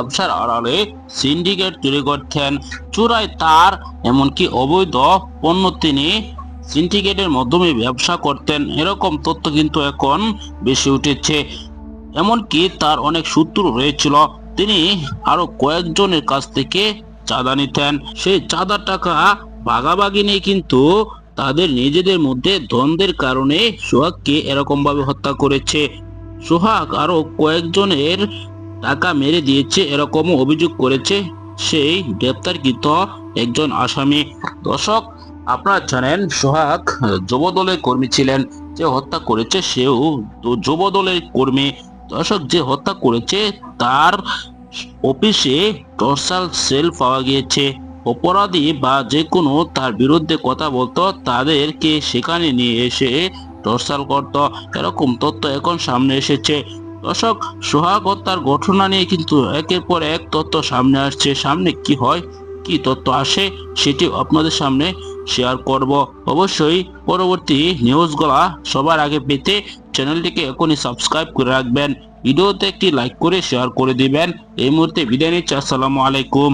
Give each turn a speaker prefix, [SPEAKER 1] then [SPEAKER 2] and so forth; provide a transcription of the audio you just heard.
[SPEAKER 1] ব্যবসার আড়ালে সিন্ডিকেট তৈরি করতেন। চূড়ায় তার এমনকি অবৈধ পণ্য তিনি সিন্ডিকেটের মাধ্যমে ব্যবসা করতেন। এরকম তথ্য কিন্তু এখন বেশি উঠেছে। এমনকি তার অনেক সূত্র রয়েছিল। তিনি আরও কয়েকজনের কাছ থেকে চাঁদা নিতেন। সেই চাঁদার টাকা ভাগাভাগি নিয়ে কিন্তু তাদের নিজেদের মধ্যে দ্বন্দ্বের কারণে সোহাগকে এরকম ভাবে হত্যা করেছে। সোহাগ আরও কয়েকজনের টাকা মেরে দিয়েছে এরকম অভিযোগ করেছে সেই গ্রেপ্তারকৃত একজন আসামি। দর্শক, আপনারা জানেন, সোহাগ যুব দলের কর্মী ছিলেন, যে হত্যা করেছে সেও তো যুব দলের কর্মী। দর্শক, যে হত্যা করেছে তার অফিসে টর্সাল সেল পাওয়া গিয়েছে। অপরাধী বা যে কোনো তার বিরুদ্ধে কথা বলতো, তাদেরকে সেখানে নিয়ে এসে টর্সাল করত। এরকম তথ্য এখন সামনে এসেছে। দর্শক, সোহাগ হত্যার ঘটনা নিয়ে কিন্তু একের পর এক তথ্য সামনে আসছে। সামনে কি হয়, কি তথ্য আসে সেটি আপনাদের সামনে শেয়ার করব। অবশ্যই পরবর্তী নিউজগুলা সবার আগে পেতে চ্যানেলটিকে এখনই সাবস্ক্রাইব করে রাখবেন। ভিডিওতে একটি লাইক করে শেয়ার করে দিবেন। এই মুহূর্তে বিদায় নিচ্ছি। আসসালামু আলাইকুম।